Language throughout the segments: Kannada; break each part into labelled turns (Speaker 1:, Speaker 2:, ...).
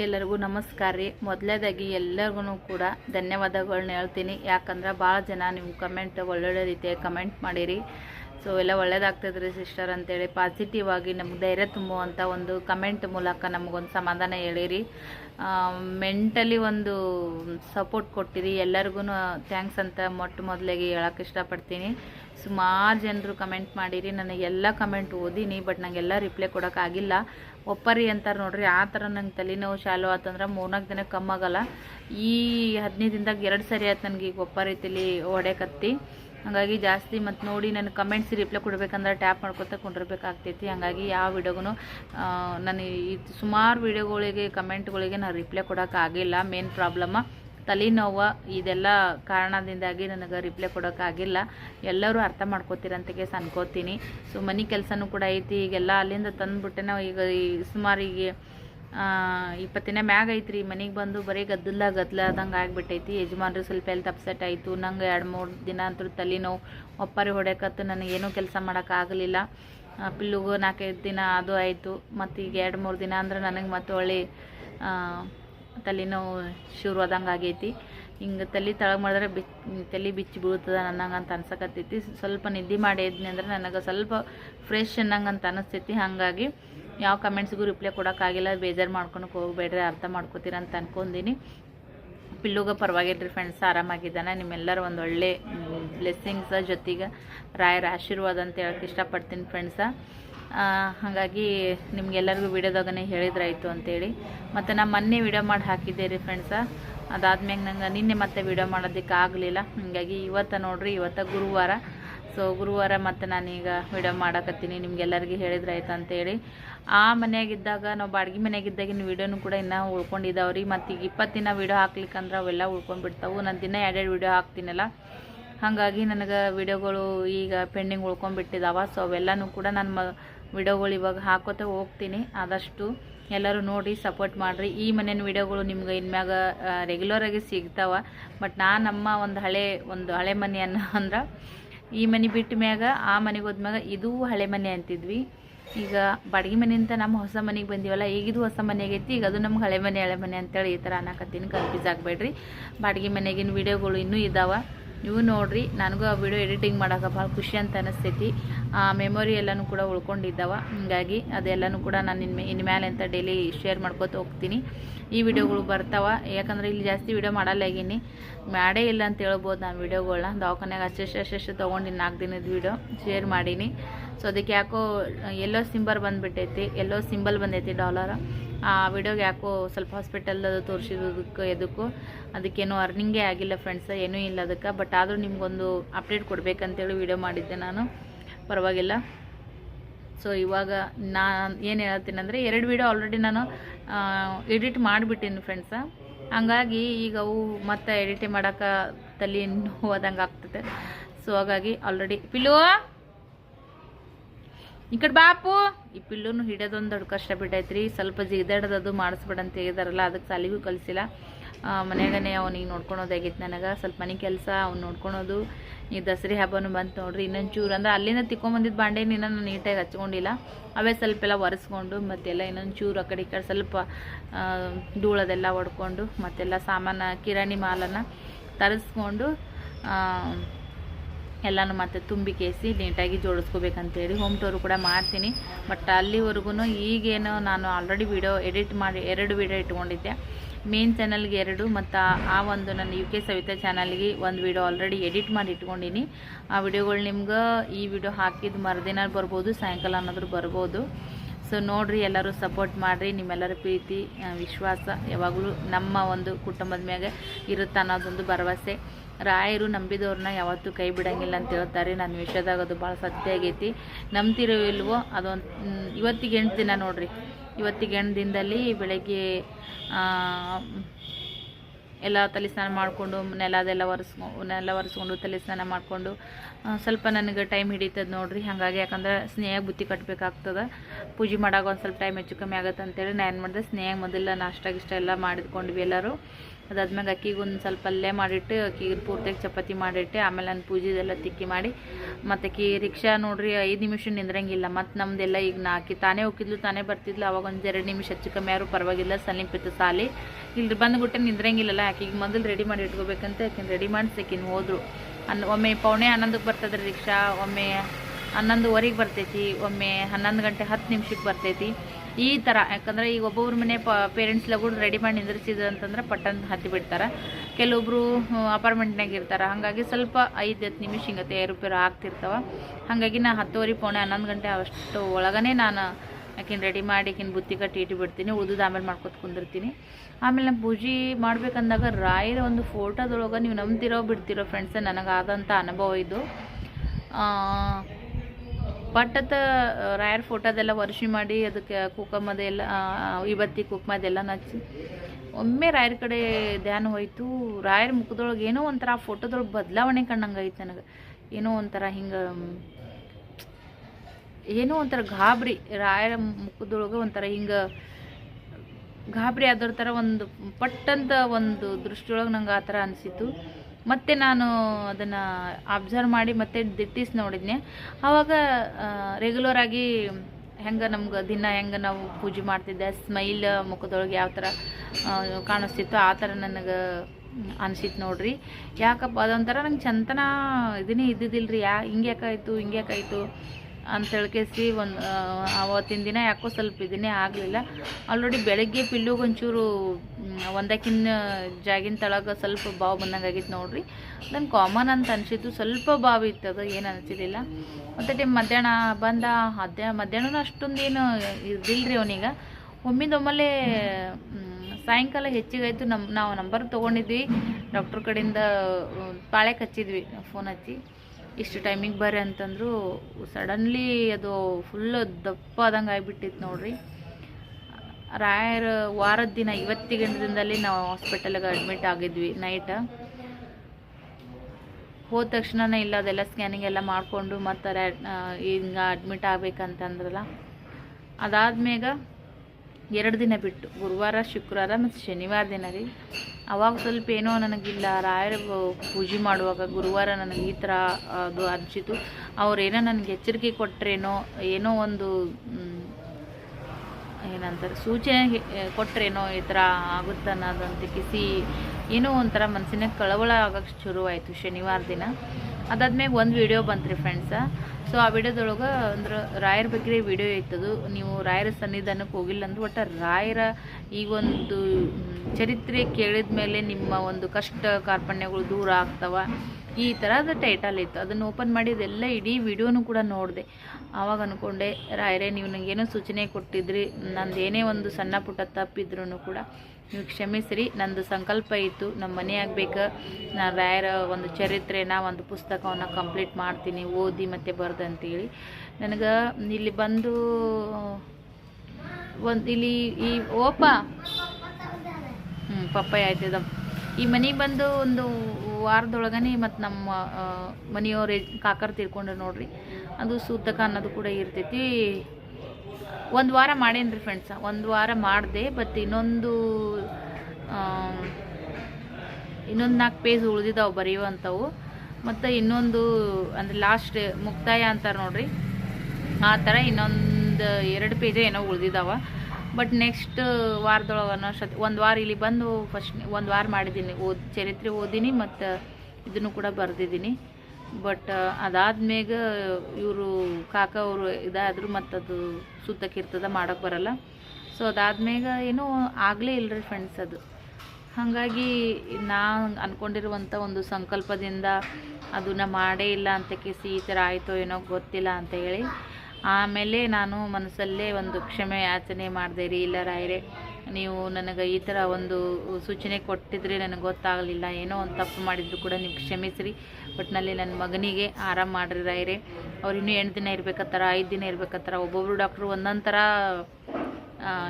Speaker 1: ಎಲ್ಲರಿಗೂ ನಮಸ್ಕಾರ ರೀ. ಮೊದಲೇದಾಗಿ ಎಲ್ಲರಿಗೂ ಕೂಡ ಧನ್ಯವಾದಗಳನ್ನ ಹೇಳ್ತೀನಿ. ಯಾಕಂದ್ರೆ ಭಾಳ ಜನ ನೀವು ಕಮೆಂಟ್ ಒಳ್ಳೊಳ್ಳೆ ರೀತಿಯಾಗಿ ಕಮೆಂಟ್ ಮಾಡಿರಿ. ಸೊ ಎಲ್ಲ ಒಳ್ಳೇದಾಗ್ತದ್ರಿ ಸಿಸ್ಟರ್ ಅಂತೇಳಿ. ಪಾಸಿಟಿವ್ ಆಗಿ ನಮ್ಗೆ ಧೈರ್ಯ ತುಂಬುವಂಥ ಒಂದು ಕಮೆಂಟ್ ಮೂಲಕ ನಮಗೊಂದು ಸಮಾಧಾನ ಹೇಳಿರಿ. ಮೆಂಟಲಿ ಒಂದು ಸಪೋರ್ಟ್ ಕೊಟ್ಟಿರಿ. ಎಲ್ಲರಿಗೂ ಥ್ಯಾಂಕ್ಸ್ ಅಂತ ಮೊಟ್ಟ ಮೊದಲಿಗೆ ಹೇಳಕ್ಕೆ ಇಷ್ಟಪಡ್ತೀನಿ. ಸುಮಾರು ಜನರು ಕಮೆಂಟ್ ಮಾಡಿರಿ. ನನಗೆ ಎಲ್ಲ ಕಮೆಂಟ್ ಓದೀನಿ ಬಟ್ ನನಗೆಲ್ಲ ರಿಪ್ಲೈ ಕೊಡೋಕ್ಕಾಗಿಲ್ಲ ಒಪ್ಪರಿ ಅಂತಾರೆ ನೋಡ್ರಿ, ಆ ಥರ ನಂಗೆ ತಲೆನೋವು ಶಾಲು ಆತಂದ್ರೆ ಮೂರ್ನಾಲ್ಕು ದಿನ ಕಮ್ಮಾಗಲ್ಲ. ಈ ಹದಿನೈದು ದಿನದಾಗ ಎರಡು ಸರಿ ಆಯ್ತು ನನಗೆ ಈಗ ಒಪ್ಪರಿ ತಲೆ ಹೊಡ್ಯಕತ್ತಿ ಹಾಗಾಗಿ ಜಾಸ್ತಿ ಮತ್ತು ನೋಡಿ ನನ್ನ ಕಮೆಂಟ್ಸ್ ರಿಪ್ಲೈ ಕೊಡ್ಬೇಕಂದ್ರೆ ಟ್ಯಾಪ್ ಮಾಡ್ಕೊತ ಕುಂಡಿರ್ಬೇಕಾಗ್ತೈತಿ. ಹಾಗಾಗಿ ಯಾವ ವಿಡಿಯೋಗೂ ನಾನು ಈ ಸುಮಾರು ವಿಡಿಯೋಗಳಿಗೆ ಕಮೆಂಟ್ಗಳಿಗೆ ನಾನು ರಿಪ್ಲೈ ಕೊಡೋಕ್ಕಾಗಿಲ್ಲ ಮೇನ್ ಪ್ರಾಬ್ಲಮ್ಮ ತಲೆನೋವು ಇದೆಲ್ಲ ಕಾರಣದಿಂದಾಗಿ ನನಗೆ ರಿಪ್ಲೈ ಕೊಡೋಕ್ಕಾಗಿಲ್ಲ ಎಲ್ಲರೂ ಅರ್ಥ ಮಾಡ್ಕೋತೀರಂತ ಕೇಸ್ ಅನ್ಕೋತೀನಿ ಸೊ ಮನೆ ಕೆಲಸನೂ ಕೂಡ ಐತಿ. ಈಗೆಲ್ಲ ಅಲ್ಲಿಂದ ತಂದುಬಿಟ್ಟೆ ನಾವು ಈಗ ಈ ಸುಮಾರು ಈಗ ಇಪ್ಪತ್ತಿನ ಮ್ಯಾಗ ಐತ್ರಿ, ಮನೆಗೆ ಬಂದು ಬರೀ ಗದ್ದಲ ಗದ್ದಲ ಆದಂಗೆ ಆಗ್ಬಿಟ್ಟೈತಿ. ಯಜಮಾನ್ರು ಸ್ವಲ್ಪ ಎಲ್ತ್ ಅಪ್ಸೆಟ್ ಆಯಿತು. ನಂಗೆ ಎರಡು ಮೂರು ದಿನ ಅಂತೂ ತಲೆನೋವು. ಒಪ್ಪರಿ ಹೊಡ್ಯಕತ್ತು ನನಗೇನೂ ಕೆಲಸ ಮಾಡೋಕ್ಕಾಗಲಿಲ್ಲ ಪಿಲ್ಲುಗೂ ನಾಲ್ಕೈದು ದಿನ ಅದು ಆಯಿತು. ಮತ್ತು ಈಗ ಎರಡು ಮೂರು ದಿನ ಅಂದ್ರೆ ನನಗೆ ಮತ್ತೆ ಒಳ್ಳೆ ತಲೆನೋವು ಶುರು ಆದಂಗೆ ಆಗೈತಿ. ಹಿಂಗೆ ತಲೆ ತಳಗೆ ಮಾಡಿದ್ರೆ ಬಿ ತಲೆ ಬಿಚ್ಚಿ ಬೀಳ್ತದ ಅನ್ನಂಗೆ ಅಂತ ಅನ್ಸಕತ್ತೈತಿ. ಸ್ವಲ್ಪ ನಿದ್ದೆ ಮಾಡಿದ್ನಿ ಅಂದ್ರೆ ನನಗೆ ಸ್ವಲ್ಪ ಫ್ರೆಶ್ ಅನ್ನಂಗೆ ಅಂತ ಅನಿಸ್ತೈತಿ. ಹಾಗಾಗಿ ಯಾವ ಕಮೆಂಟ್ಸ್ಗೂ ರಿಪ್ಲೈ ಕೊಡೋಕ್ಕಾಗಿಲ್ಲ, ಬೇಜಾರು ಮಾಡ್ಕೊಳಕ್ಕೆ ಹೋಗ್ಬೇಡ್ರಿ, ಅರ್ಥ ಮಾಡ್ಕೋತೀರ ಅಂತ ಅನ್ಕೊಂದಿನಿ ಪಿಲ್ಲುಗ ಪರವಾಗಿಲ್ರಿ ಫ್ರೆಂಡ್ಸ್ ಆರಾಮಾಗಿದ್ದಾನೆ. ನಿಮ್ಮೆಲ್ಲರ ಒಂದು ಒಳ್ಳೆ ಬ್ಲೆಸ್ಸಿಂಗ್ಸ ಜೊತೆಗೆ ರಾಯರ ಆಶೀರ್ವಾದ ಅಂತ ಹೇಳಕ್ಕೆ ಇಷ್ಟಪಡ್ತೀನಿ ಫ್ರೆಂಡ್ಸ ಹಾಗಾಗಿ ನಿಮ್ಗೆಲ್ಲರಿಗೂ ವಿಡಿಯೋದಾಗನೇ ಹೇಳಿದ್ರಾಯಿತು ಅಂತೇಳಿ. ಮತ್ತು ನಾನು ಮೊನ್ನೆ ವಿಡಿಯೋ ಮಾಡಿ ಹಾಕಿದ್ದೆ ರೀ ಫ್ರೆಂಡ್ಸ ಅದಾದ್ಮೇಲೆ ನಂಗೆ ನಿನ್ನೆ ಮತ್ತೆ ವಿಡಿಯೋ ಮಾಡೋದಕ್ಕೆ ಆಗಲಿಲ್ಲ ಹಾಗಾಗಿ ಇವತ್ತು ನೋಡಿರಿ, ಇವತ್ತು ಗುರುವಾರ ಸೊ ಗುರುವಾರ ಮತ್ತು ನಾನೀಗ ವಿಡಿಯೋ ಮಾಡಕತ್ತೀನಿ. ನಿಮ್ಗೆಲ್ಲರಿಗೂ ಹೇಳಿದ್ರಾಯ್ತು ಅಂತೇಳಿ. ಆ ಮನೆಯಾಗಿದ್ದಾಗ, ನಾವು ಬಾಡ್ಗೆ ಮನೆಯಾಗಿದ್ದಾಗಿನ ವೀಡಿಯೋನು ಕೂಡ ಇನ್ನೂ ಉಳ್ಕೊಂಡಿದ್ದಾವ್ರಿ ಮತ್ತು ಈಗ ಇಪ್ಪತ್ತು ದಿನ ವಿಡಿಯೋ ಹಾಕ್ಲಿಕ್ಕಂದ್ರೆ ಅವೆಲ್ಲ ಉಳ್ಕೊಂಡ್ಬಿಡ್ತಾವೆ. ನಾನು ದಿನ ಎರಡೆರಡು ವೀಡಿಯೋ ಹಾಕ್ತೀನಲ್ಲ. ಹಾಗಾಗಿ ನನಗೆ ವಿಡಿಯೋಗಳು ಈಗ ಪೆಂಡಿಂಗ್ ಉಳ್ಕೊಂಡ್ಬಿಟ್ಟಿದ್ದಾವ ಸೊ ಅವೆಲ್ಲನೂ ಕೂಡ ನಾನು ಮ ವಿಡಿಯೋಗಳು ಇವಾಗ ಹಾಕೋತ ಹೋಗ್ತೀನಿ. ಆದಷ್ಟು ಎಲ್ಲರೂ ನೋಡಿ ಸಪೋರ್ಟ್ ಮಾಡಿರಿ. ಈ ಮನೆಯ ವಿಡಿಯೋಗಳು ನಿಮ್ಗೆ ಇನ್ಮ್ಯಾಗ ರೆಗ್ಯುಲರಾಗಿ ಸಿಗ್ತಾವೆ. ಬಟ್ ನಾನು ನಮ್ಮ ಒಂದು ಹಳೆ ಒಂದು ಹಳೆ ಮನೆ ಅನ್ನೋ ಅಂದ್ರೆ ಈ ಮನೆ ಬಿಟ್ಟ ಮ್ಯಾಗ, ಆ ಮನೆಗೆ ಹೋದ್ಮ್ಯಾಗ ಇದು ಹಳೆ ಮನೆ ಅಂತಿದ್ವಿ. ಈಗ ಬಾಡಿಗೆ ಮನೆಯಿಂದ ನಮ್ಮ ಹೊಸ ಮನೆಗೆ ಬಂದೀವಲ್ಲ ಈಗ ಇದು ಹೊಸ ಮನೆ ಆಗೈತಿ ಈಗ ಅದು ನಮ್ಗೆ ಹಳೆ ಮನೆ ಹಳೆ ಮನೆ ಅಂತೇಳಿ ಈ ಥರ ಅನ್ನಕತ್ತೀನಿ ಕನ್ಫ್ಯೂಸ್ ಆಗಬೇಡ್ರಿ. ಬಾಡಿಗೆ ಮನೆಗಿನ ವಿಡಿಯೋಗಳು ಇನ್ನೂ ಇದ್ದಾವೆ ನೀವು ನೋಡ್ರಿ, ನನಗೂ ಆ ವಿಡಿಯೋ ಎಡಿಟಿಂಗ್ ಮಾಡೋಕೆ ಭಾಳ ಖುಷಿ ಅಂತ ಅನಿಸ್ತೈತಿ. ಆ ಮೆಮೊರಿ ಎಲ್ಲನೂ ಕೂಡ ಉಳ್ಕೊಂಡಿದ್ದಾವೆ. ಹೀಗಾಗಿ ಅದೆಲ್ಲನೂ ಕೂಡ ನಾನು ಇನ್ಮೇ ಇನ್ಮೇಲೆ ಅಂತ ಡೈಲಿ ಶೇರ್ ಮಾಡ್ಕೊತ ಹೋಗ್ತೀನಿ. ಈ ವಿಡಿಯೋಗಳು ಬರ್ತಾವೆ. ಯಾಕಂದ್ರೆ ಇಲ್ಲಿ ಜಾಸ್ತಿ ವಿಡಿಯೋ ಮಾಡಲ್ಲ ಆಗೀನಿ. ಮಾಡೇ ಇಲ್ಲ ಅಂತ ಹೇಳ್ಬೋದು ನಾನು ವಿಡಿಯೋಗಳನ್ನ ದವಾಖಾನ್ಯಾಗ ಅಷ್ಟೆಷ್ಟು ಅಷ್ಟೆಷ್ಟು ತೊಗೊಂಡಿನಿ ನಾಲ್ಕು ದಿನದ ವಿಡಿಯೋ ಶೇರ್ ಮಾಡೀನಿ. ಸೊ ಅದಕ್ಕೆ ಯಾಕೋ, ಎಲ್ಲೋ ಸಿಂಬರ್ ಬಂದುಬಿಟ್ಟೈತಿ. ಎಲ್ಲೋ ಸಿಂಬಲ್ ಬಂದೈತಿ ಡಾಲರ್ ಆ ವಿಡಿಯೋಗೆ ಯಾಕೋ ಸ್ವಲ್ಪ ಹಾಸ್ಪಿಟಲ್ ತೋರಿಸಿದಕ್ಕೆ ಎದಕ್ಕೂ ಅದಕ್ಕೇನು ಅರ್ನಿಂಗೇ ಆಗಿಲ್ಲ ಫ್ರೆಂಡ್ಸ್ ಏನೂ ಇಲ್ಲ ಅದಕ್ಕೆ. ಬಟ್ ಆದರೂ ನಿಮಗೊಂದು ಅಪ್ಡೇಟ್ ಕೊಡಬೇಕಂತೇಳಿ ವಿಡಿಯೋ ಮಾಡಿದ್ದೆ ನಾನು. ಪರವಾಗಿಲ್ಲ. ಸೊ ಇವಾಗ ನಾನು ಏನು ಹೇಳ್ತೀನಿ ಅಂದರೆ ಎರಡು ವಿಡಿಯೋ ಆಲ್ರೆಡಿ ನಾನು ಎಡಿಟ್ ಮಾಡಿಬಿಟ್ಟೀನಿ ಫ್ರೆಂಡ್ಸ ಹಂಗಾಗಿ ಈಗ ಅವು ಮತ್ತೆ ಎಡಿಟ್ ಮಾಡೋಕೆ ತಲೆ ನೋವಾದಂಗೆ ಆಗ್ತದೆ ಸೊ ಹಾಗಾಗಿ ಆಲ್ರೆಡಿ ಪಿಲು ಕಡೆ ಬಾಪು, ಈ ಪಿಲ್ಲುನು ಹಿಡಿಯೋದೊಂದು ದೊಡ್ಡ ಕಷ್ಟ ಬಿಟ್ಟೈತ್ರಿ. ಸ್ವಲ್ಪ ಜಿಗಿದಾಡೋದು ಮಾಡಿಸ್ಬೇಡ ಅಂತ ಹೇಳಿದಾರಲ್ಲ ಅದಕ್ಕೆ ಸಾಲಿಗೂ ಕಲಿಸಿಲ್ಲ. ಮನ್ಯಾಗನೇ ಅವ್ನಿಗೆ ನೋಡ್ಕೊಳೋದಾಗಿತ್ತು ನನಗೆ. ಸ್ವಲ್ಪ ಮನೆ ಕೆಲಸ, ಅವ್ನು ನೋಡ್ಕೊಳೋದು. ಈ ದಸರಿ ಹಬ್ಬನೂ ಬಂತು ನೋಡ್ರಿ ಇನ್ನೊಂದು ಚೂರು ಅಂದ್ರೆ ಅಲ್ಲಿಂದ ತಿಕ್ಕೊಂಬಂದಿದ್ದು ಬಾಂಡೆ ನಾನು ನೀಟಾಗಿ ಹಚ್ಕೊಂಡಿಲ್ಲ. ಅವೇ ಸ್ವಲ್ಪ ಎಲ್ಲ ಒರೆಸ್ಕೊಂಡು ಮತ್ತೆಲ್ಲ ಇನ್ನೊಂದು ಚೂರು ಆ ಕಡೆ ಈ ಕಡೆ ಸ್ವಲ್ಪ ಧೂಳದೆಲ್ಲ ಹೊಡ್ಕೊಂಡು ಮತ್ತೆಲ್ಲ ಸಾಮಾನು, ಕಿರಾಣಿ ಮಾಲನ್ನು ತರಿಸ್ಕೊಂಡು ಎಲ್ಲನೂ ಮತ್ತೆ ತುಂಬಿ ಕೇಸಿ ನೀಟಾಗಿ ಜೋಡಿಸ್ಕೋಬೇಕಂತೇಳಿ ಹೋಮ್ ಟೂರು ಕೂಡ ಮಾಡ್ತೀನಿ. ಬಟ್ ಅಲ್ಲಿವರೆಗೂ ಈಗೇನು ನಾನು ಆಲ್ರೆಡಿ ವಿಡಿಯೋ ಎಡಿಟ್ ಮಾಡಿ ಎರಡು ವಿಡಿಯೋ ಇಟ್ಕೊಂಡಿದ್ದೆ. ಮೇನ್ ಚಾನಲ್ಗೆ ಎರಡು ಮತ್ತು ಆ ಒಂದು ನನ್ನ ಯು ಕೆ ಸವಿತಾ ಚಾನಲ್ಗೆ ಒಂದು ವಿಡಿಯೋ ಆಲ್ರೆಡಿ ಎಡಿಟ್ ಮಾಡಿ ಇಟ್ಕೊಂಡಿನಿ. ಆ ವಿಡಿಯೋಗಳು ನಿಮ್ಗೆ ಈ ವಿಡಿಯೋ ಹಾಕಿದ ಮರುದಿನ ಬರ್ಬೋದು, ಸಾಯಂಕಾಲ ಅನ್ನೋದ್ರು ಬರ್ಬೋದು. ಸೊ ನೋಡಿರಿ, ಎಲ್ಲರೂ ಸಪೋರ್ಟ್ ಮಾಡಿರಿ, ನಿಮ್ಮೆಲ್ಲರ ಪ್ರೀತಿ ವಿಶ್ವಾಸ ಯಾವಾಗಲೂ ನಮ್ಮ ಒಂದು ಕುಟುಂಬದ ಮ್ಯಾಗೆ ಇರುತ್ತೆ ಅನ್ನೋದೊಂದು ಭರವಸೆ. ರಾಯರು ನಂಬಿದವ್ರನ್ನ ಯಾವತ್ತೂ ಕೈ ಬಿಡಂಗಿಲ್ಲ ಅಂತ ಹೇಳ್ತಾರೆ. ನನ್ನ ವಿಷಯದಾಗ ಅದು ಭಾಳ ಸತ್ಯ ಆಗೈತಿ. ನಂಬ್ತಿರೋ ಇಲ್ವೋ, ಅದೊಂದು ಇವತ್ತಿಗೆ ಎಂಟು ದಿನ ನೋಡಿರಿ. ಇವತ್ತಿಗೆ ಎಂಟು ದಿನದಲ್ಲಿ ಬೆಳಗ್ಗೆ ಎಲ್ಲ ತಲೆ ಸ್ನಾನ ಮಾಡಿಕೊಂಡು ನೆಲ ಅದೆಲ್ಲ ಒರೆಸ್ಕೊ, ನೆಲ ಒರೆಸ್ಕೊಂಡು ತಲೆ ಸ್ನಾನ ಮಾಡಿಕೊಂಡು ಸ್ವಲ್ಪ ನನಗೆ ಟೈಮ್ ಹಿಡಿತದೆ ನೋಡ್ರಿ. ಹಾಗಾಗಿ ಯಾಕಂದ್ರೆ ಸ್ನೇಹ ಬುತ್ತಿ ಕಟ್ಟಬೇಕಾಗ್ತದೆ ಪೂಜೆ ಮಾಡಾಗ ಒಂದು ಸ್ವಲ್ಪ ಟೈಮ್ ಹೆಚ್ಚು ಕಮ್ಮಿ ಆಗುತ್ತೆ ಅಂತೇಳಿ ನಾನು ಏನು ಮಾಡಿದೆ. ಸ್ನೇಹ ಮೊದಲು ನಾಷ್ಟ ಗಿಷ್ಟ ಎಲ್ಲ ಮಾಡಿದ್ಕೊಂಡ್ವಿ ಎಲ್ಲರೂ. ಅದಾದ್ಮೇಲೆ ಅಕ್ಕಿಗೆ ಒಂದು ಸ್ವಲ್ಪ ಪಲ್ಯ ಮಾಡಿಟ್ಟು ಅಕ್ಕಿಗೆ ಪೂರ್ತಿಯಾಗಿ ಚಪಾತಿ ಮಾಡಿಟ್ಟು, ಆಮೇಲೆ ನಾನು ಪೂಜೆದೆಲ್ಲ ತಿಕ್ಕಿ ಮಾಡಿ. ಮತ್ತು ಅಕ್ಕಿ ರಿಕ್ಷಾ ನೋಡ್ರಿ, ಐದು ನಿಮಿಷ ನಿಂದ್ರಂಗಿಲ್ಲ. ಮತ್ತು ನಮ್ದೆಲ್ಲ ಈಗ ನಾಕಿ ತಾನೇ ಹೋಗಿದ್ಲು, ತಾನೇ ಬರ್ತಿದ್ಲು. ಅವಾಗ ಒಂದು ಎರಡು ನಿಮಿಷ ಹೆಚ್ಚು ಕಮ್ಮಿ ಯಾರು ಪರವಾಗಿಲ್ಲ ಸಲಿಂಪಿತ್ತು ಸಾಲಿ. ಇಲ್ಲಿ ಬಂದುಬಿಟ್ಟೆ ನಿಂದ್ರಂಗಿಲ್ಲಲ್ಲ ಆಕಿಗೆ ಮೊದಲು ರೆಡಿ ಮಾಡಿ ಇಟ್ಕೋಬೇಕಂತ ಆಕಿನ ರೆಡಿ ಮಾಡಿಸಿ ಆಕಿನ ಹೋದರು. ಅನ್ ಒಮ್ಮೆ ಪೌಣೆ ಹನ್ನೊಂದಕ್ಕೆ ಬರ್ತದ್ರಿ ರಿಕ್ಷಾ, ಒಮ್ಮೆ ಹನ್ನೊಂದುವರೆಗೆ ಬರ್ತೈತಿ, ಒಮ್ಮೆ ಹನ್ನೊಂದು ಗಂಟೆ ಹತ್ತು ನಿಮಿಷಕ್ಕೆ ಬರ್ತೈತಿ. ಈ ಥರ ಯಾಕಂದ್ರೆ ಈಗ ಒಬ್ಬೊಬ್ರ ಮನೆ ಪ ಪೇರೆಂಟ್ಸ್ ಲಗೂಡ್ ರೆಡಿ ಮಾಡಿ ನಿಂದ್ರಿಸಿದ್ರು ಅಂತಂದ್ರೆ ಪಟ್ಟನ್ ಹತ್ತಿ ಬಿಡ್ತಾರೆ. ಕೆಲವೊಬ್ರು ಅಪಾರ್ಟ್ಮೆಂಟ್ನಾಗ ಇರ್ತಾರೆ. ಹಾಗಾಗಿ ಸ್ವಲ್ಪ ಐದು, ಹತ್ತು ನಿಮಿಷ ಹಿಂಗತ್ತೆ ಏರುಪೇರು ಆಗ್ತಿರ್ತಾವೆ. ಹಾಗಾಗಿ ನಾ ಹತ್ತುವರೆ ಪೌಣೆ ಹನ್ನೊಂದು ಗಂಟೆ ಅಷ್ಟು ಒಳಗನೆ ನಾನು ಆಕಿನ ರೆಡಿ ಮಾಡಿ, ಆಕಿನ ಬುತ್ತಿ ಕಟ್ಟಿ ಇಟ್ಟುಬಿಡ್ತೀನಿ ಉಳಿದು ಆಮೇಲೆ ಮಾಡ್ಕೊತ ಕುಂದಿರ್ತೀನಿ. ಆಮೇಲೆ ನಾನು ಪೂಜೆ ಮಾಡ್ಬೇಕಂದಾಗ ರಾಯರ ಒಂದು ಫೋಟೋದೊಳಗೆ ನೀವು ನಂಬ್ತಿರೋ, ಬಿಡ್ತಿರೋ ಫ್ರೆಂಡ್ಸ್ ನನಗಾದಂಥ ಅನುಭವ ಇದು. ಪಟ್ಟದ ರಾಯರ್ ಫೋಟೋದೆಲ್ಲ ವರ್ಷಿ ಮಾಡಿ ಅದಕ್ಕೆ ಕುಕಮದ ಎಲ್ಲ ಇವತ್ತಿ ಕುಕ್ಕಮ್ಮದೆಲ್ಲ ನಚ್ಚಿ. ಒಮ್ಮೆ ರಾಯರ ಕಡೆ ಧ್ಯಾನ ಹೋಯಿತು. ರಾಯರ ಮುಖದೊಳಗೆ ಏನೋ ಒಂಥರ ಆ ಫೋಟೋದೊಳಗೆ ಬದಲಾವಣೆ ಕಂಡಂಗಾಯ್ತು ನನಗೆ. ಏನೋ ಒಂಥರ ಹಿಂಗೆ, ಏನೋ ಒಂಥರ ಗಾಬರಿ. ರಾಯರ ಮುಖದೊಳಗೆ ಒಂಥರ ಹಿಂಗೆ, ಗಾಬರಿ ಆದವ್ರ ಥರ ಒಂದು ಪಟ್ಟಂತ ಒಂದು ದೃಷ್ಟಿಯೊಳಗೆ ನಂಗೆ ಆ ಥರ ಅನಿಸಿತು ಮತ್ತೆ ನಾನು ಅದನ್ನು ಅಬ್ಸರ್ವ್ ಮಾಡಿ ಮತ್ತೆ ದಿಟ್ಟಿಸ್ ನೋಡಿದ್ನೆ. ಆವಾಗ ರೆಗ್ಯುಲರ್ ಆಗಿ ಹೆಂಗೆ ನಮ್ಗೆ ದಿನ ಹೆಂಗೆ ನಾವು ಪೂಜೆ ಮಾಡ್ತಿದ್ದೆ ಸ್ಮೈಲ್ ಮುಖದೊಳಗೆ ಯಾವ ಥರ ಕಾಣಿಸ್ತಿತ್ತು ಆ ಥರ ನನಗೆ ಅನಿಸಿತ್ತು ನೋಡ್ರಿ. ಯಾಕಪ್ಪ, ಅದೊಂಥರ ನಂಗೆ ಚಂತನ ಇದನ್ನೇ ಇದ್ದಿದ್ದಿಲ್ರಿ ಯಾ ಹಿಂಗೆ ಯಾಕಾಯಿತು ಹಿಂಗೆ ಯಾಕಾಯ್ತು ಅಂತ ಕೇಸಿ ಒಂದು ಅವತ್ತಿನ ದಿನ ಯಾಕೋ ಸ್ವಲ್ಪ ಇದನ್ನೇ ಆಗಲಿಲ್ಲ. ಆಲ್ರೆಡಿ ಬೆಳಗ್ಗೆ ಪಿಲ್ಲುಗೆ ಒಂಚೂರು ಮ್, ಒಂದಕ್ಕಿನ್ನ ಜಾಗಿನ ತಳಗ ಸ್ವಲ್ಪ ಬಾವು ಬಂದಂಗೆ ಆಗಿತ್ತು ನೋಡ್ರಿ. ಅದನ್ನು ಕಾಮನ್ ಅಂತ ಅನಿಸಿತ್ತು ಸ್ವಲ್ಪ ಬಾವು ಇತ್ತು ಅದು ಏನು ಅನಿಸಿರಲಿಲ್ಲ ಮತ್ತು ಟೈಮ್ ಮಧ್ಯಾಹ್ನ ಬಂದ ಮಧ್ಯಾಹ್ನ ಮಧ್ಯಾಹ್ನ ಅಷ್ಟೊಂದೇನು ಏನು ರೀ ಅವನೀಗ. ಒಮ್ಮಿಂದೊಮ್ಮಲೆ ಸಾಯಂಕಾಲ ಹೆಚ್ಚಿಗಾಯಿತು ನಮ್ಮ ನಾವು ನಂಬರ್ ತೊಗೊಂಡಿದ್ವಿ. ಡಾಕ್ಟ್ರ್ ಕಡೆಯಿಂದ ಪಾಳೆ ಹಚ್ಚಿದ್ವಿ ಫೋನ್ ಹಚ್ಚಿ. ಇಷ್ಟು ಟೈಮಿಗೆ ಬರ್ರಿ ಅಂತಂದ್ರು ಸಡನ್ಲಿ ಅದು ಫುಲ್ ದಪ್ಪ ಆದಂಗೆ ಆಗಿಬಿಟ್ಟಿತ್ತು ನೋಡ್ರಿ. ರಾಯರ ವಾರದ ದಿನ ಇವತ್ತಿಗೆ ದಿನದಲ್ಲಿ ನಾವು ಹಾಸ್ಪಿಟಲ್ಗೆ ಅಡ್ಮಿಟ್ ಆಗಿದ್ವಿ ನೈಟ್ ಹೋದ ತಕ್ಷಣನೇ ಇಲ್ಲ, ಅದೆಲ್ಲ ಸ್ಕ್ಯಾನಿಂಗ್ ಎಲ್ಲ ಮಾಡಿಕೊಂಡು ಮತ್ತೆ ಹಿಂಗೆ ಅಡ್ಮಿಟ್ ಆಗ್ಬೇಕಂತಂದ್ರಲ್ಲ. ಅದಾದ್ಮೇಗ ಎರಡು ದಿನ ಬಿಟ್ಟು, ಗುರುವಾರ, ಶುಕ್ರವಾರ ಮತ್ತು ಶನಿವಾರ ದಿನ ರೀ. ಅವಾಗ ಸ್ವಲ್ಪ ಏನೋ ನನಗಿಲ್ಲ, ರಾಯರ ಪೂಜೆ ಮಾಡುವಾಗ ಗುರುವಾರ ನನಗೆ ಈ ಥರ ಅದು ಅನಿಸಿತು ಅವ್ರೇನೋ ನನಗೆ ಎಚ್ಚರಿಕೆ ಕೊಟ್ಟರೇನೋ ಏನೋ ಒಂದು ಏನಂತಾರೆ, ಸೂಚನೆ ಕೊಟ್ಟರೇನೋ ಈ ಥರ ಆಗುತ್ತೆ ಅನ್ನೋದಂತ ಕಿಸಿ ಏನೋ ಒಂಥರ ಮನಸ್ಸಿನ ಕಳವಳ ಆಗಕ್ಕೆ ಶುರುವಾಯಿತು ಶನಿವಾರ ದಿನ. ಅದಾದ್ಮೇಲೆ ಒಂದು ವಿಡಿಯೋ ಬಂತು ರೀ ಫ್ರೆಂಡ್ಸ ಸೊ ಆ ವಿಡಿಯೋದೊಳಗೆ ಅಂದ್ರೆ ರಾಯರ ಬಗ್ಗೆ ವಿಡಿಯೋ ಇತ್ತದು. ನೀವು ರಾಯರ ಸನ್ನಿಧಾನಕ್ಕೆ ಹೋಗಿಲ್ಲ ಅಂದ್ರೆ ಒಟ್ಟು ರಾಯರ ಈ ಒಂದು ಚರಿತ್ರೆ ಕೇಳಿದ ಮೇಲೆ ನಿಮ್ಮ ಒಂದು ಕಷ್ಟ ಕಾರ್ಪಣ್ಯಗಳು ದೂರ ಆಗ್ತವೆ. ಈ ಥರದ ಟೈಟಲ್ ಇತ್ತು. ಅದನ್ನು ಓಪನ್ ಮಾಡಿದೆಲ್ಲ ಇಡೀ ವಿಡಿಯೋನು ಕೂಡ ನೋಡಿದೆ. ಆವಾಗ ಅಂದ್ಕೊಂಡೆ ರಾಯರೇ, ನೀವು ನನಗೇನೋ ಸೂಚನೆ ಕೊಟ್ಟಿದ್ರಿ. ನಂದು ಏನೇ ಒಂದು ಸಣ್ಣ ಪುಟ್ಟ ತಪ್ಪಿದ್ರೂ ಕೂಡ ನೀವು ಕ್ಷಮಿಸಿರಿ, ನಂದು ಸಂಕಲ್ಪ ಇತ್ತು. ನಮ್ಮ ಮನೆ ಆಗಬೇಕು. ನಾನು ರಾಯರ ಒಂದು ಚರಿತ್ರೆನ, ಒಂದು ಪುಸ್ತಕವನ್ನು ಕಂಪ್ಲೀಟ್ ಮಾಡ್ತೀನಿ, ಓದಿ ಮತ್ತು ಬರ್ದು ಅಂತೇಳಿ. ನನಗೆ ಇಲ್ಲಿ ಬಂದು, ಒಂದು ಇಲ್ಲಿ ಈ, ಓಪ? ಹ್ಞೂ ಪಪ್ಪಾಯ ಆಯ್ತದ ಈ ಮನೆಗೆ ಬಂದು ಒಂದು ವಾರದೊಳಗನೆ ಮತ್ತು ನಮ್ಮ ಮನೆಯವ್ರು ಕಾಕರ್ ತೀರ್ಕೊಂಡು ನೋಡ್ರಿ. ಅದು ಸೂತಕ ಅನ್ನೋದು ಕೂಡ ಇರ್ತೈತಿ. ಒಂದು ವಾರ ಮಾಡೇನ್ರಿ ಫ್ರೆಂಡ್ಸ ಒಂದು ವಾರ ಮಾಡಿದೆ ಬಟ್ ಇನ್ನೊಂದು ಇನ್ನೊಂದು ನಾಲ್ಕು ಪೇಜ್ ಉಳಿದಿದ್ದಾವೆ ಬರೆಯುವಂಥವು. ಮತ್ತು ಇನ್ನೊಂದು, ಅಂದರೆ ಲಾಸ್ಟ್ ಮುಕ್ತಾಯ ಅಂತಾರೆ ನೋಡಿರಿ. ಆ ಥರ ಇನ್ನೊಂದು ಎರಡು ಪೇಜ್ ಏನೋ ಉಳಿದಿದ್ದಾವ ಬಟ್ ನೆಕ್ಸ್ಟ್ ವಾರದೊಳಗೆ ಅನ್ನೋಷ್ಟೊತ್ತು ಒಂದು ವಾರ ಇಲ್ಲಿ ಬಂದು ಫಸ್ಟ್ ಒಂದು ವಾರ ಮಾಡಿದ್ದೀನಿ ಓದಿ, ಚರಿತ್ರೆ ಓದಿನಿ, ಮತ್ತು ಇದನ್ನು ಕೂಡ ಬರೆದಿದ್ದೀನಿ ಬಟ್ ಅದಾದ್ಮೇಗ ಇವರು ಕಾಕ ಅವರು ಇದಾದರು ಮತ್ತು ಅದು ಸುತ್ತಕ್ಕಿರ್ತದ ಮಾಡೋಕ್ಕೆ ಬರಲ್ಲ. ಸೊ ಅದಾದ್ಮೇಗ ಏನೂ ಆಗಲೇ ಇಲ್ಲ ರೀ ಫ್ರೆಂಡ್ಸ್ ಅದು. ಹಾಗಾಗಿ ನಾ ಅಂದ್ಕೊಂಡಿರುವಂಥ ಒಂದು ಸಂಕಲ್ಪದಿಂದ ಅದನ್ನು ಮಾಡೇ ಇಲ್ಲ ಅಂತ ಕೇಸಿ ಈ ಥರ ಆಯಿತೋ ಏನೋ ಗೊತ್ತಿಲ್ಲ ಅಂತ ಹೇಳಿ, ಆಮೇಲೆ ನಾನು ಮನಸ್ಸಲ್ಲೇ ಒಂದು ಕ್ಷಮೆ ಯಾಚನೆ ಮಾಡಿದೆ ರೀ, ಇಲ್ಲ ರಾಯರೇ. ನೀವು ನನಗೆ ಈ ಥರ ಒಂದು ಸೂಚನೆ ಕೊಟ್ಟಿದ್ರೆ ನನಗೆ ಗೊತ್ತಾಗಲಿಲ್ಲ, ಏನೋ ಒಂದು ತಪ್ಪು ಮಾಡಿದ್ರು ಕೂಡ ನೀವು ಕ್ಷಮಿಸ್ರಿ. ಒಟ್ಟಿನಲ್ಲಿ ನನ್ನ ಮಗನಿಗೆ ಆರಾಮ ಮಾಡ್ರಿ ರಾಯರೇ. ಅವ್ರು ಇನ್ನೂ ಎಂಟು ದಿನ ಇರ್ಬೇಕತ್ತಾರ, ಐದು ದಿನ ಇರ್ಬೇಕತ್ತಾರ, ಒಬ್ಬೊಬ್ರು ಡಾಕ್ಟ್ರು ಒಂದೊಂದು ಥರ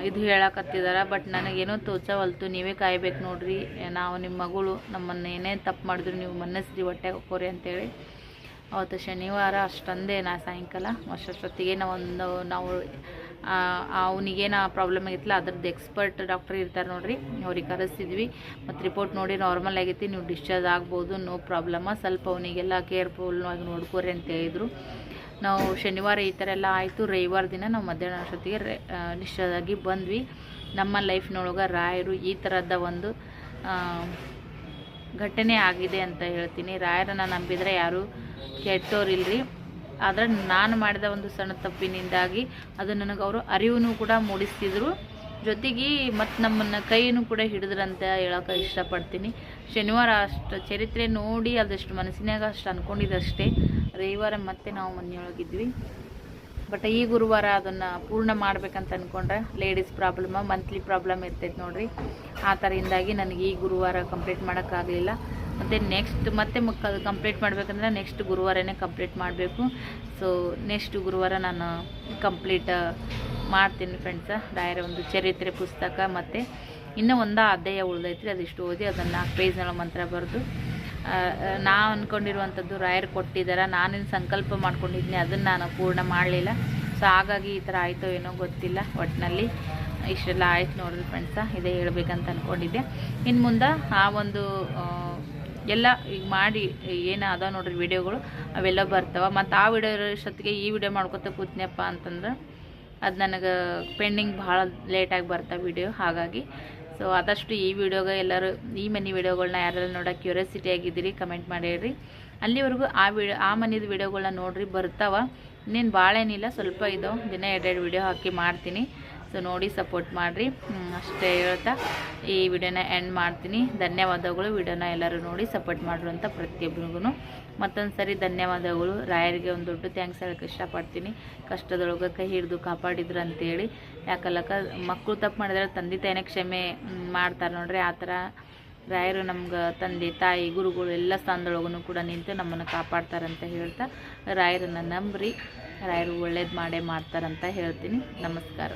Speaker 1: ಇದು ಹೇಳಕತ್ತಿದಾರ. ಬಟ್ ನನಗೇನೋ ತೋಚವಲ್ತು ನೀವೇ ಕಾಯ್ಬೇಕು ನೋಡ್ರಿ. ನಾವು ನಿಮ್ಮ ಮಗಳು, ನಮ್ಮನ್ನು ಏನೇ ತಪ್ಪು ಮಾಡಿದ್ರು ನೀವು ಮನ್ನಸ್ರಿ ಹೊಟ್ಟೆ ಹೋಗೋರಿ ಅಂತೇಳಿ. ಅವತ್ತು ಶನಿವಾರ ಅಷ್ಟೊಂದೇ ನಾ ಸಾಯಂಕಾಲ, ಅಷ್ಟೊತ್ತಿಗೆ ನಾವೊಂದು, ನಾವು ಅವನಿಗೇನು ಪ್ರಾಬ್ಲಮ್ ಆಗಿತ್ತಲ್ಲ, ಅದ್ರದ್ದು ಎಕ್ಸ್ಪರ್ಟ್ ಡಾಕ್ಟರ್ ಇರ್ತಾರೆ ನೋಡ್ರಿ, ಅವ್ರಿಗೆ ಕರೆಸಿದ್ವಿ ಮತ್ತು ರಿಪೋರ್ಟ್ ನೋಡಿ ನಾರ್ಮಲ್ ಆಗೈತಿ, ನೀವು ಡಿಸ್ಚಾರ್ಜ್ ಆಗ್ಬೋದು ನೋ ಪ್ರಾಬ್ಲಮ್ಮ ಸ್ವಲ್ಪ ಅವನಿಗೆಲ್ಲ ಕೇರ್ಫುಲ್ ಆಗಿ ನೋಡ್ಕೊರಿ ಅಂತ ಹೇಳಿದರು. ನಾವು ಶನಿವಾರ ಈ ಥರ ಎಲ್ಲ ಆಯಿತು, ರವಿವಾರ ದಿನ ನಾವು ಮಧ್ಯಾಹ್ನ ಅಷ್ಟೊತ್ತಿಗೆ ಡಿಸ್ಚಾರ್ಜ್ ಆಗಿ ಬಂದ್ವಿ. ನಮ್ಮ ಲೈಫ್ನೊಳಗೆ ರಾಯರು ಈ ಥರದ ಒಂದು ಘಟನೆ ಆಗಿದೆ ಅಂತ ಹೇಳ್ತೀನಿ. ರಾಯರನ್ನ ನಂಬಿದರೆ ಯಾರು ಕೆಟ್ಟೋರಿಲ್ರಿ. ಆದರೆ ನಾನು ಮಾಡಿದ ಒಂದು ಸಣ್ಣ ತಪ್ಪಿನಿಂದಾಗಿ ಅದು ನನಗೆ ಅವರು ಅರಿವನ್ನು ಕೂಡ ಮೂಡಿಸ್ತಿದ್ರು. ಜೊತೆಗೆ ಮತ್ತು ನಮ್ಮನ್ನು ಕೈಯನ್ನು ಕೂಡ ಹಿಡಿದ್ರಂತ ಹೇಳೋಕೆ ಇಷ್ಟಪಡ್ತೀನಿ. ಶನಿವಾರ ಅಷ್ಟು ಚರಿತ್ರೆ ನೋಡಿ ಅದಷ್ಟು ಮನಸ್ಸಿನಾಗ ಅಷ್ಟು ಅಂದ್ಕೊಂಡಿದ್ದಷ್ಟೇ ರವಿವಾರ ಮತ್ತೆ ನಾವು ಮನೆಯೊಳಗಿದ್ವಿ. ಬಟ್ ಈ ಗುರುವಾರ ಅದನ್ನು ಪೂರ್ಣ ಮಾಡ್ಬೇಕಂತ ಅಂದ್ಕೊಂಡ್ರೆ ಲೇಡೀಸ್ ಪ್ರಾಬ್ಲಮ್ ಮಂತ್ಲಿ ಪ್ರಾಬ್ಲಮ್ ಇರ್ತೈತೆ ನೋಡಿರಿ. ಆ ಥರದಿಂದಾಗಿ ನನಗೆ ಈ ಗುರುವಾರ ಕಂಪ್ಲೀಟ್ ಮಾಡೋಕ್ಕಾಗಲಿಲ್ಲ ಮತ್ತು ನೆಕ್ಸ್ಟ್ ಮತ್ತೆ ಮಕ್ಕಳು ಕಂಪ್ಲೀಟ್ ಮಾಡಬೇಕಂದ್ರೆ ನೆಕ್ಸ್ಟ್ ಗುರುವಾರನೇ ಕಂಪ್ಲೀಟ್ ಮಾಡಬೇಕು. ಸೊ ನೆಕ್ಸ್ಟ್ ಗುರುವಾರ ನಾನು ಕಂಪ್ಲೀಟ್ ಮಾಡ್ತೀನಿ ಫ್ರೆಂಡ್ಸ ಡೈರ ಒಂದು ಚರಿತ್ರೆ, ಪುಸ್ತಕ ಮತ್ತು ಇನ್ನೂ ಒಂದು ಅಧ್ಯಾಯ ಉಳ್ದೈತ್ರಿ ಅದಿಷ್ಟು ಓದಿ ಅದನ್ನು ನಾಲ್ಕು ಪೇಜ್ನೊಳಗೆ ಮಂತ್ರ ಬರೆದು ನಾ ಅಂದ್ಕೊಂಡಿರುವಂಥದ್ದು ರಾಯರ್ ಕೊಟ್ಟಿದ್ದಾರೆ ನಾನೇನು ಸಂಕಲ್ಪ ಮಾಡ್ಕೊಂಡಿದ್ದೀನಿ ಅದನ್ನು ನಾನು ಪೂರ್ಣ ಮಾಡಲಿಲ್ಲ. ಸೊ ಹಾಗಾಗಿ ಈ ಥರ ಆಯಿತೋ ಏನೋ ಗೊತ್ತಿಲ್ಲ ಒಟ್ಟಿನಲ್ಲಿ ಇಷ್ಟೆಲ್ಲ ಆಯ್ತು ನೋಡಿರಿ ಫ್ರೆಂಡ್ಸ ಇದೇ ಹೇಳ್ಬೇಕಂತ ಅಂದ್ಕೊಂಡಿದ್ದೆ ಇನ್ನು ಮುಂದೆ ಆ ಒಂದು ಎಲ್ಲ ಈಗ ಮಾಡಿ ಏನು ಅದಾವ ನೋಡ್ರಿ ವಿಡಿಯೋಗಳು, ಅವೆಲ್ಲ ಬರ್ತಾವೆ. ಮತ್ತು ಆ ವಿಡಿಯೋ ಇರೋಷ್ಟೊತ್ತಿಗೆ ಈ ವಿಡಿಯೋ ಮಾಡ್ಕೊತ ಕೂತ್ನಪ್ಪ ಅಂತಂದ್ರೆ ಅದು ನನಗೆ ಪೆಂಡಿಂಗ್ ಭಾಳ ಲೇಟಾಗಿ ಬರ್ತಾವೆ ವಿಡಿಯೋ, ಹಾಗಾಗಿ. ಸೊ ಆದಷ್ಟು ಈ ವಿಡಿಯೋಗೆ ಎಲ್ಲರೂ, ಈ ಮನೆ ವಿಡಿಯೋಗಳನ್ನ ಯಾರೆಲ್ಲ ನೋಡೋ ಕ್ಯೂರಿಯಾಸಿಟಿ ಆಗಿದ್ದೀರಿ ಕಮೆಂಟ್ ಮಾಡಿರಿ. ಅಲ್ಲಿವರೆಗೂ ಆ ವಿಡಿಯೋ ಆ ಮನೆಯದು ವಿಡಿಯೋಗಳನ್ನ ನೋಡ್ರಿ, ಬರ್ತಾವ. ಇನ್ನೇನು ಭಾಳ ಏನಿಲ್ಲ ಸ್ವಲ್ಪ ಇದು ದಿನ ಎರಡೆರಡು ವಿಡಿಯೋ ಹಾಕಿ ಮಾಡ್ತೀನಿ. ಸೊ ನೋಡಿ ಸಪೋರ್ಟ್ ಮಾಡಿರಿ. ಅಷ್ಟೇ ಹೇಳ್ತಾ ಈ ವಿಡಿಯೋನ ಎಂಡ್ ಮಾಡ್ತೀನಿ. ಧನ್ಯವಾದಗಳು. ವಿಡಿಯೋನ ಎಲ್ಲರೂ ನೋಡಿ ಸಪೋರ್ಟ್ ಮಾಡ್ರು ಅಂತ ಪ್ರತಿಯೊಬ್ಬರಿಗೂ ಮತ್ತೊಂದು ಸರಿ ಧನ್ಯವಾದಗಳು. ರಾಯರಿಗೆ ಒಂದು ದೊಡ್ಡ ಥ್ಯಾಂಕ್ಸ್ ಹೇಳಕ್ಕೆ ಇಷ್ಟಪಡ್ತೀನಿ. ಕಷ್ಟದೊಳಗೆ ಕೈ ಹಿಡಿದು ಕಾಪಾಡಿದ್ರು ಅಂತೇಳಿ. ಯಾಕಲ್ಲಕ್ಕ ಮಕ್ಕಳು ತಪ್ಪು ಮಾಡಿದ್ರೆ ತಂದೆ ತಾಯಿನೇ ಕ್ಷಮೆ ಮಾಡ್ತಾರೆ ನೋಡ್ರಿ. ಆ ಥರ ರಾಯರು ನಮ್ಗೆ ತಂದೆ, ತಾಯಿ, ಗುರುಗಳು ಎಲ್ಲ ಸ್ಥಾನದೊಳಗೂ ಕೂಡ ನಿಂತು ನಮ್ಮನ್ನು ಕಾಪಾಡ್ತಾರಂತ ಹೇಳ್ತಾ ರಾಯರನ್ನು ನಂಬ್ರಿ. ರಾಯರು ಒಳ್ಳೇದು ಮಾಡೇ ಮಾಡ್ತಾರಂತ ಹೇಳ್ತೀನಿ. ನಮಸ್ಕಾರ.